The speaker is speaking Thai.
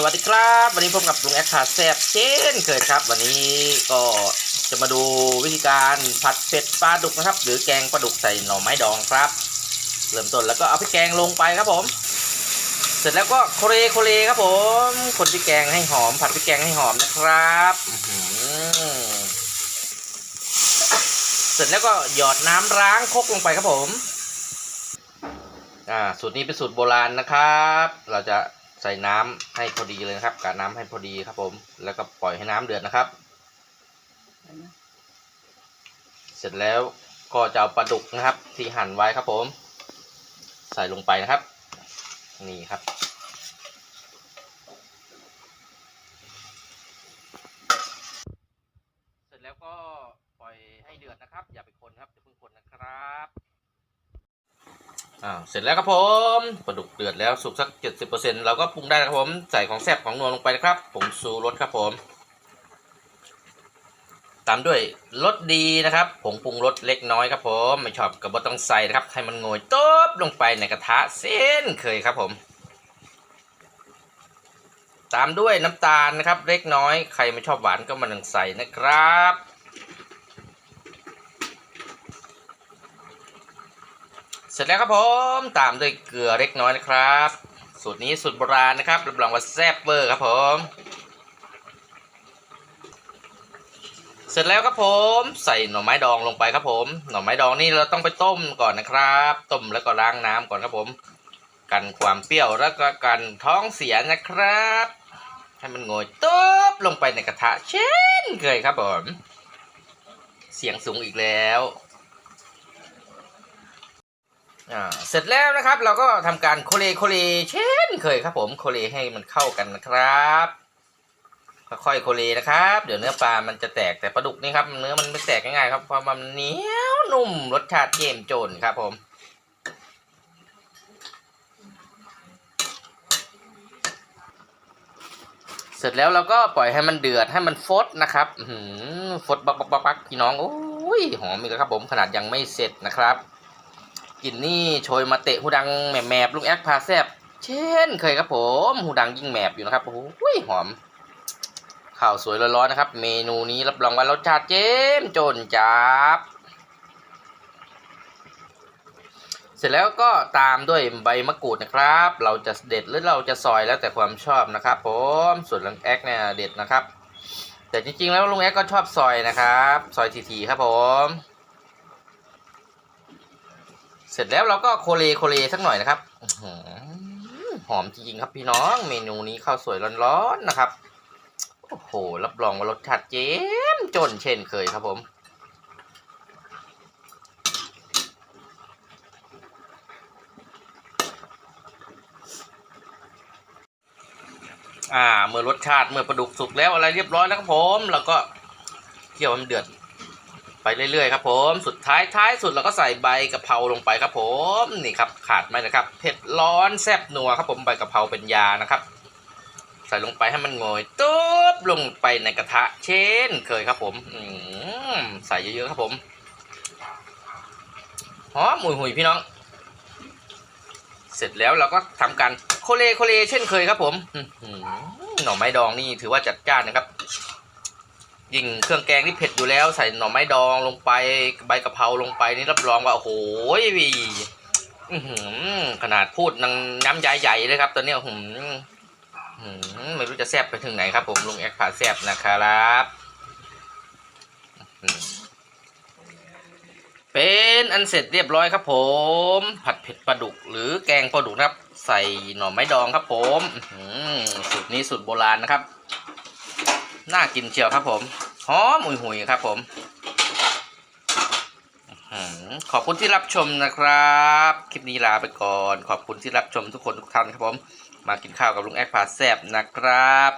สวัสดีครับ วันนี้พบกับลุงแอคคาแซบเช่นเคยครับ วันนี้ก็จะมาดูวิธีการผัดเผ็ดปลาดุกนะครับ หรือแกงปลาดุกใส่หน่อไม้ดองครับ เริ่มต้นแล้วก็เอาพริกแกงลงไปครับผม เสร็จแล้วก็โคเลโคเลครับผม คนพริกแกงให้หอม ผัดพริกแกงให้หอมนะครับเสร็จแล้วก็หยอดน้ำล้างคกลงไปครับผมอ่าสูตรนี้เป็นสูตรโบราณนะครับ เราจะ ใส่น้ำให้พอดีเลยนะครับกะน้ำให้พอดีครับผม แล้วก็ปล่อยให้น้ำเดือดนะครับ เสร็จแล้วก็จะเอาปลาดุกนะครับ ที่หั่นไว้ครับผม ใส่ลงไปนะครับ นี่ครับ เสร็จแล้วก็ปล่อยให้เดือดนะครับ อย่าไปคนครับอย่าเพิ่งคนนะครับ อ่าเสร็จแล้วครับผมปลาดุกเดือดแล้วสุกสักเจ็ดสิบเปอร์เซ็นต์เราก็ปรุงได้นะครับผม ใส่ของแซ่บของนัวลงไปนะครับผงชูรสครับผม ตามด้วยรสดีนะครับผงปรุงรสเล็กน้อยครับผม ไม่ชอบก็บ่ต้องใส่นะครับ ให้มันโงยตบลงไปในกระทะเส้นเคยครับผม ตามด้วยน้ำตาลนะครับ เล็กน้อยใครไม่ชอบหวานก็ไมาหนึ่งใส่นะครับ สร็จแล้วครับผมตามด้วยเกลือเล็กน้อยนะครับ สูตรนี้สูตรโบราณนะครับรับรองว่าแซ่บเวอร์ครับผม เสร็จแล้วครับผมใส่หน่อไม้ดองลงไปครับผม หน่อไม้ดองนี่เราต้องไปต้มก่อนนะครับ ต้มแล้วก็ล้างน้ำก่อนครับผม กันความเปรี้ยวแล้วก็กันท้องเสียนะครับ ให้มันโงยตุ๊บลงไปในกระทะเช่นเคยครับผม เสียงสูงอีกแล้ว อ่าเสร็จแล้วนะครับเราก็ทำการโคเลโคเลเช่นเคยครับผมโคเลให้มันเข้ากันนะครับค่อยๆโคเลนะครับ เดี๋ยวเนื้อปลามันจะแตกแต่ปลาดุกนี่ครับเนื้อมันไม่แตกง่ายๆครับเพราะมันเหนียวนุ่มรสชาติเยี่ยมโจนครับผมเสร็จแล้วเราก็ปล่อยให้มันเดือดให้มันฟดนะครับอื้อหือฟดบักบักบักบักพี่น้องโอ้ยหอมอีกแล้วครับผมขนาดยังไม่เสร็จนะครับ กลิ่นนี่โชยมาเตะหูดังแหมบแมบลุงแอคพาแซบเช่นเคยครับผมหูดังยิ่งแมบอยู่นะครับโอ้ยหอมข้าวสวยร้อนๆนะครับ เมนูนี้รับรองว่ารสชาติเจ้มจนจับเสร็จแล้วก็ตามด้วยใบมะกรูดนะครับ เราจะเด็ดหรือเราจะซอยแล้วแต่ความชอบนะครับ ผมส่วนลุงแอคเนี่ยเด็ดนะครับ แต่จริงๆแล้วลุงแอคก็ชอบซอยนะครับ ซอยทีๆครับผมเสร็จแล้วเราก็โคเลโคเลสักหน่อยนะครับหอมจริงๆครับพี่น้อง เมนูนี้ข้าวสวยร้อนๆนะครับโอ้โหรับรองว่ารสชาติเจ๊มจนเช่นเคยครับผมอ่าเมื่อรสชาติเมื่อปลาดุกสุกแล้วอะไรเรียบร้อยแล้วครับผมเราก็เคี่ยวให้มันเดือด ไปเรื่อยๆครับผมสุดท้ายท้ายสุดเราก็ใส่ใบกะเพราลงไปครับผมนี่ครับขาดไม่นะครับเผ็ดร้อนแซ่บนัวครับผมใบกะเพราเป็นยานะครับ ใส่ลงไปให้มันโงยตุ๊บลงไปในกระทะ เช่น เคยครับผมอืมใส่เยอะๆครับผมหอมหุยหุยๆพี่น้อง เสร็จแล้วเราก็ทำการโคเลโคเลเช่นเคยครับผมหน่อไม้ดองนี่ถือว่าจัดจ้านนะครับ ยิ่งเครื่องแกงที่เผ็ดอยู่แล้วใส่หน่อไม้ดองลงไปใบกะเพราลงไปนี่รับรองว่าโอ้โหอื้อหือขนาดพูดนังน้ำใหญ่ๆเลยครับ ตอนนี้หืออื้อหือไม่รู้จะแซบไปถึงไหนครับ ผมลุงแอคผาแซบนะครับ เป็นอันเสร็จเรียบร้อยครับ ผม ผัดเผ็ดปลาดุก หรือแกงปลาดุกนะครับ ใส่หน่อไม้ดองครับ ผมสูตรนี้สูตรโบราณนะครับ น่ากินเชียวครับผมหอมหุยหุยๆครับผมขอบคุณที่รับชมนะครับ คลิปนี้ลาไปก่อน ขอบคุณที่รับชมทุกคนทุกท่านครับผม มากินข้าวกับลุงแอคพาแซบนะครับ